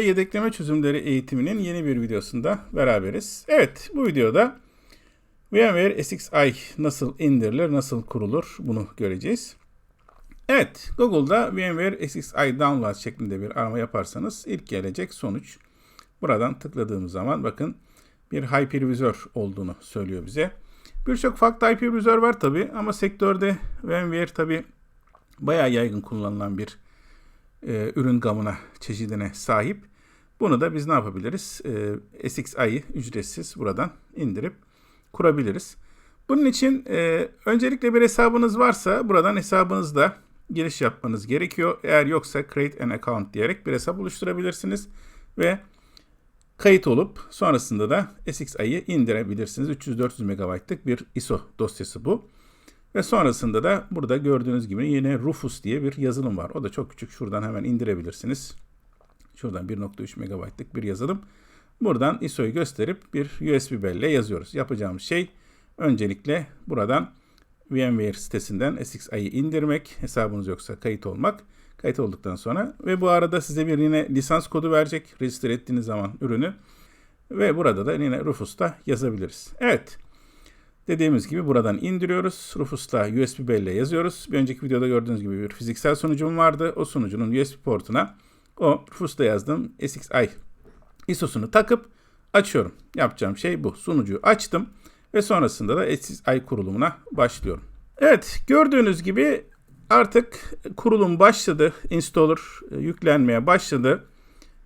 yedekleme çözümleri eğitiminin yeni bir videosunda beraberiz. Evet, bu videoda VMware SXI nasıl indirilir, nasıl kurulur bunu göreceğiz. Evet, Google'da VMware SXI Download şeklinde bir arama yaparsanız ilk gelecek sonuç. Buradan tıkladığımız zaman bakın bir hypervizör olduğunu söylüyor bize. Birçok farklı hypervizör var tabi ama sektörde VMware tabi bayağı yaygın kullanılan bir e, ürün gamına, çeşidine sahip. Bunu da biz ne yapabiliriz? E, SXI'yi ücretsiz buradan indirip kurabiliriz. Bunun için e, öncelikle bir hesabınız varsa buradan hesabınızda giriş yapmanız gerekiyor. Eğer yoksa create an account diyerek bir hesap oluşturabilirsiniz ve kayıt olup sonrasında da SXI'yi indirebilirsiniz. 300-400 MB'lık bir ISO dosyası bu. Ve sonrasında da burada gördüğünüz gibi yine Rufus diye bir yazılım var. O da çok küçük. Şuradan hemen indirebilirsiniz. Şuradan 1.3 MB'lık bir yazılım. Buradan ISO'yu gösterip bir USB belle yazıyoruz. Yapacağımız şey öncelikle buradan VMware sitesinden SXI'yi indirmek. Hesabınız yoksa kayıt olmak. Kayıt olduktan sonra ve bu arada size bir yine lisans kodu verecek. Register ettiğiniz zaman ürünü. Ve burada da yine Rufus'ta yazabiliriz. Evet. Dediğimiz gibi buradan indiriyoruz. Rufus'ta USB belle yazıyoruz. Bir önceki videoda gördüğünüz gibi bir fiziksel sunucum vardı. O sunucunun USB portuna o Rufus'ta yazdığım SXI ISO'sunu takıp açıyorum. Yapacağım şey bu. Sunucuyu açtım ve sonrasında da SSI kurulumuna başlıyorum. Evet gördüğünüz gibi artık kurulum başladı. Installer e, yüklenmeye başladı.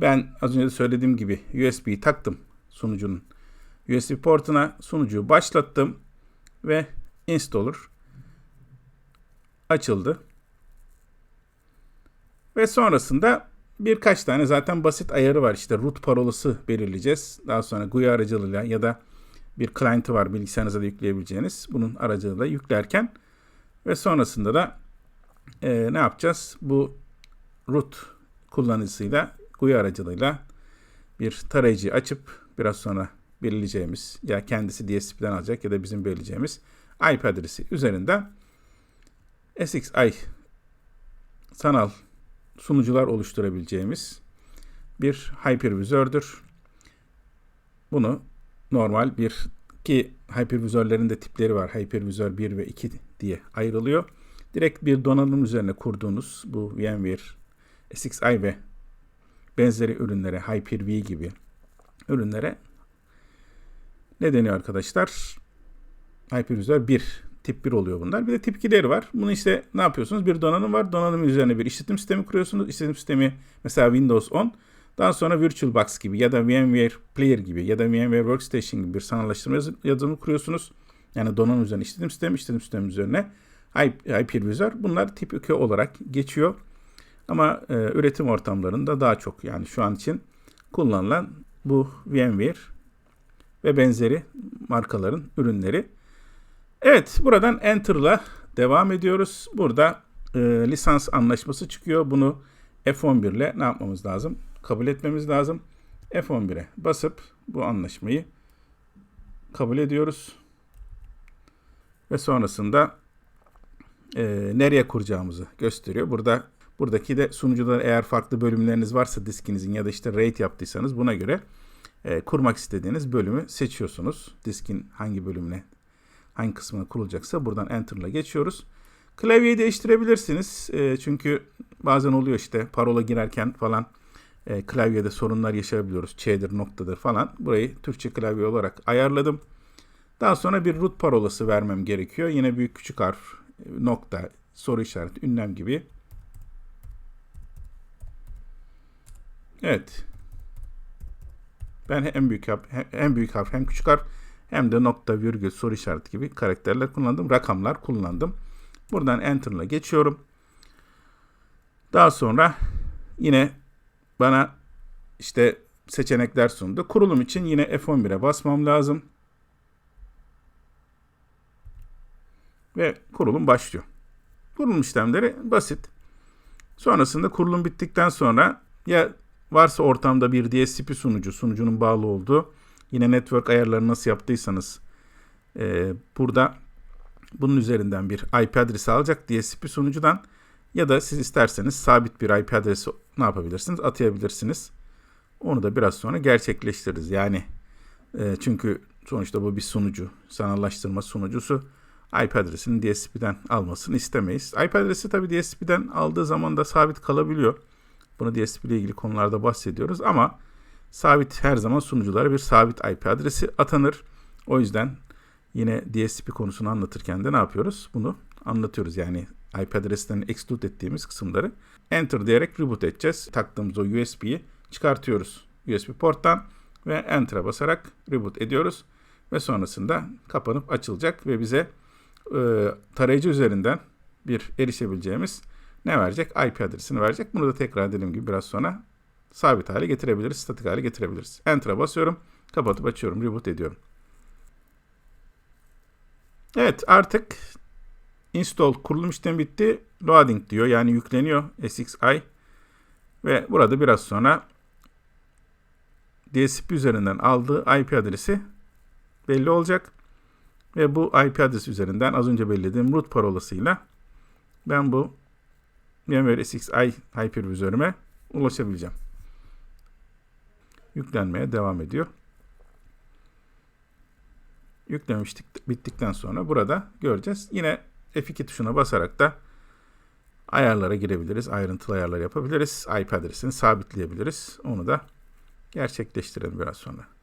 Ben az önce de söylediğim gibi USB'yi taktım sunucunun USB portuna. Sunucuyu başlattım ve installer açıldı. Ve sonrasında birkaç tane zaten basit ayarı var. İşte root parolası belirleyeceğiz. Daha sonra GUI aracılığıyla ya da bir client'ı var bilgisayarınıza da yükleyebileceğiniz. Bunun aracılığıyla yüklerken ve sonrasında da e, ne yapacağız? Bu root kullanıcısıyla GUI aracılığıyla bir tarayıcı açıp biraz sonra belirleyeceğimiz ya kendisi DSP'den alacak ya da bizim belirleyeceğimiz IP adresi üzerinden SXI sanal sunucular oluşturabileceğimiz bir hypervizördür. Bunu normal bir ki hypervizörlerin de tipleri var. Hypervizör 1 ve 2 diye ayrılıyor. Direkt bir donanım üzerine kurduğunuz bu VMware SXI ve benzeri ürünlere Hyper-V gibi ürünlere ne deniyor arkadaşlar? Hypervizör 1 tip 1 oluyor bunlar. Bir de tip 2'leri var. Bunu işte ne yapıyorsunuz? Bir donanım var. Donanım üzerine bir işletim sistemi kuruyorsunuz. İşletim sistemi mesela Windows 10. Daha sonra VirtualBox gibi ya da VMware Player gibi ya da VMware Workstation gibi bir sanallaştırma yazılımı kuruyorsunuz. Yani donanım üzerine işletim sistemi, işletim sistemi üzerine hypervisor. Bunlar tip 2 olarak geçiyor. Ama e, üretim ortamlarında daha çok yani şu an için kullanılan bu VMware ve benzeri markaların ürünleri. Evet buradan Enter'la devam ediyoruz. Burada e, lisans anlaşması çıkıyor. Bunu F11 ile ne yapmamız lazım? Kabul etmemiz lazım. F11'e basıp bu anlaşmayı kabul ediyoruz. Ve sonrasında e, nereye kuracağımızı gösteriyor. Burada buradaki de sunucuda eğer farklı bölümleriniz varsa diskinizin ya da işte RAID yaptıysanız buna göre e, kurmak istediğiniz bölümü seçiyorsunuz. Diskin hangi bölümüne hangi kısmına kurulacaksa buradan Enter'la geçiyoruz. Klavyeyi değiştirebilirsiniz. E, çünkü bazen oluyor işte parola girerken falan e, klavyede sorunlar yaşayabiliyoruz. Ç'dir, noktadır falan. Burayı Türkçe klavye olarak ayarladım. Daha sonra bir root parolası vermem gerekiyor. Yine büyük küçük harf, nokta, soru işareti, ünlem gibi. Evet. Ben hem büyük harf, hem büyük harf hem küçük harf hem de nokta, virgül, soru işareti gibi karakterler kullandım. Rakamlar kullandım. Buradan Enter'la geçiyorum. Daha sonra yine bana işte seçenekler sundu. Kurulum için yine F11'e basmam lazım. Ve kurulum başlıyor. Kurulum işlemleri basit. Sonrasında kurulum bittikten sonra ya varsa ortamda bir DSCP sunucu, sunucunun bağlı olduğu yine network ayarları nasıl yaptıysanız e, burada bunun üzerinden bir IP adresi alacak DSCP sunucudan ya da siz isterseniz sabit bir IP adresi ne yapabilirsiniz? Atayabilirsiniz. Onu da biraz sonra gerçekleştiririz. Yani e, çünkü sonuçta bu bir sunucu, sanallaştırma sunucusu. IP adresini DSP'den almasını istemeyiz. IP adresi tabii DSP'den aldığı zaman da sabit kalabiliyor. Bunu DSP ile ilgili konularda bahsediyoruz ama sabit her zaman sunuculara bir sabit IP adresi atanır. O yüzden yine DSP konusunu anlatırken de ne yapıyoruz? Bunu anlatıyoruz. Yani IP adresinden exclude ettiğimiz kısımları enter diyerek reboot edeceğiz. Taktığımız o USB'yi çıkartıyoruz USB porttan ve enter'a basarak reboot ediyoruz ve sonrasında kapanıp açılacak ve bize e, tarayıcı üzerinden bir erişebileceğimiz ne verecek? IP adresini verecek. Bunu da tekrar dediğim gibi biraz sonra sabit hale getirebiliriz, statik hale getirebiliriz. Enter'a basıyorum, kapatıp açıyorum, reboot ediyorum. Evet artık install kurulum işlemi bitti. Loading diyor yani yükleniyor SXI. Ve burada biraz sonra DSP üzerinden aldığı IP adresi belli olacak. Ve bu IP adresi üzerinden az önce belirlediğim root parolasıyla ben bu VMware SXI hypervizörüme ulaşabileceğim. Yüklenmeye devam ediyor. Yüklemiştik bittikten sonra burada göreceğiz. Yine F2 tuşuna basarak da ayarlara girebiliriz. Ayrıntılı ayarlar yapabiliriz. IP adresini sabitleyebiliriz. Onu da gerçekleştirelim biraz sonra.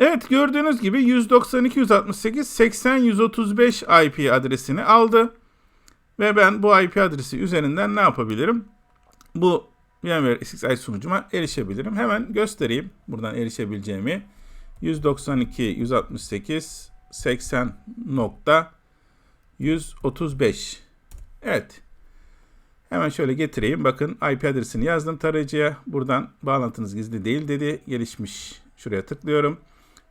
Evet gördüğünüz gibi 192.168.80.135 IP adresini aldı. Ve ben bu IP adresi üzerinden ne yapabilirim? Bu VMware SXI sunucuma erişebilirim. Hemen göstereyim buradan erişebileceğimi. 192.168.80.135 Evet. Hemen şöyle getireyim. Bakın IP adresini yazdım tarayıcıya. Buradan bağlantınız gizli değil dedi. Gelişmiş. Şuraya tıklıyorum.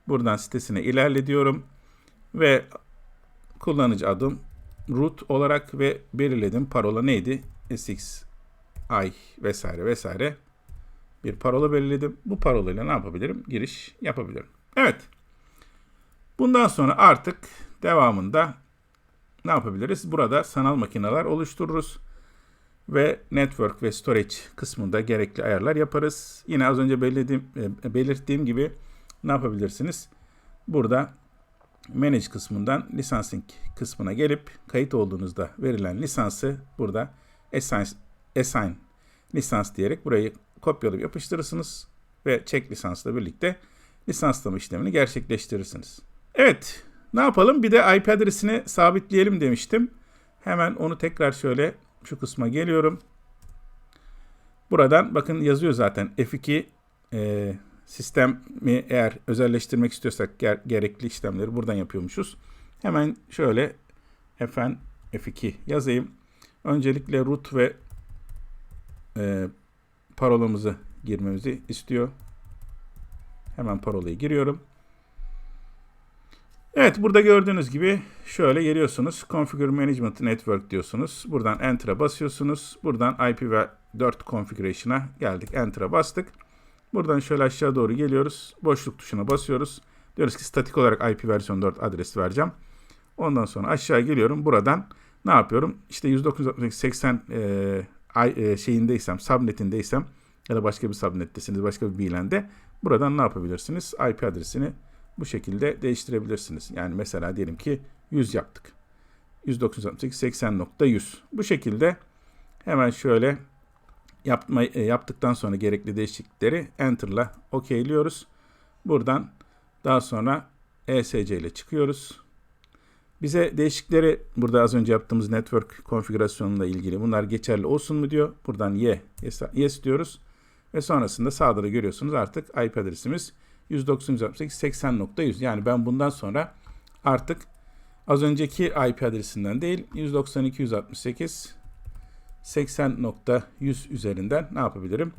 Buradan sitesine ilerle diyorum. Ve kullanıcı adım root olarak ve belirledim parola neydi? SXI vesaire vesaire bir parola belirledim. Bu parolayla ne yapabilirim? Giriş yapabilirim. Evet. Bundan sonra artık devamında ne yapabiliriz? Burada sanal makineler oluştururuz ve network ve storage kısmında gerekli ayarlar yaparız. Yine az önce belirlediğim, e, belirttiğim gibi ne yapabilirsiniz? Burada Manage kısmından licensing kısmına gelip kayıt olduğunuzda verilen lisansı burada assign, assign lisans diyerek burayı kopyalayıp yapıştırırsınız ve check lisansla birlikte lisanslama işlemini gerçekleştirirsiniz. Evet, ne yapalım? Bir de IP adresini sabitleyelim demiştim. Hemen onu tekrar şöyle şu kısma geliyorum. Buradan bakın yazıyor zaten F2 e, sistemi eğer özelleştirmek istiyorsak ger- gerekli işlemleri buradan yapıyormuşuz. Hemen şöyle fn f2 yazayım. Öncelikle root ve e, parolamızı girmemizi istiyor. Hemen parolayı giriyorum. Evet burada gördüğünüz gibi şöyle geliyorsunuz. Configure Management Network diyorsunuz. Buradan Enter'a basıyorsunuz. Buradan IPv4 Configuration'a geldik. Enter'a bastık. Buradan şöyle aşağı doğru geliyoruz. Boşluk tuşuna basıyoruz. Diyoruz ki statik olarak IP versiyon 4 adresi vereceğim. Ondan sonra aşağı geliyorum. Buradan ne yapıyorum? İşte 192.80 e, e, şeyindeysem, subnetindeysem ya da başka bir subnettesiniz, başka bir VLAN'de buradan ne yapabilirsiniz? IP adresini bu şekilde değiştirebilirsiniz. Yani mesela diyelim ki 100 yaptık. 192.80.100. Bu şekilde hemen şöyle yapma, e, yaptıktan sonra gerekli değişiklikleri Enter'la okeyliyoruz. Buradan daha sonra ESC ile çıkıyoruz. Bize değişikleri burada az önce yaptığımız network konfigürasyonuyla ilgili bunlar geçerli olsun mu diyor. Buradan Y, yes, yes diyoruz. Ve sonrasında sağda da görüyorsunuz artık IP adresimiz 190.168.80.100 yani ben bundan sonra artık az önceki IP adresinden değil 192.168 80.100 üzerinden ne yapabilirim?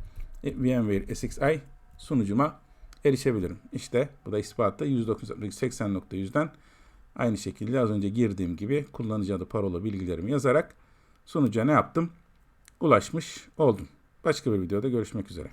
E, VMware SXI sunucuma erişebilirim. İşte bu da ispatı 190.80.100'den aynı şekilde az önce girdiğim gibi kullanıcı adı parola bilgilerimi yazarak sunucuya ne yaptım? Ulaşmış oldum. Başka bir videoda görüşmek üzere.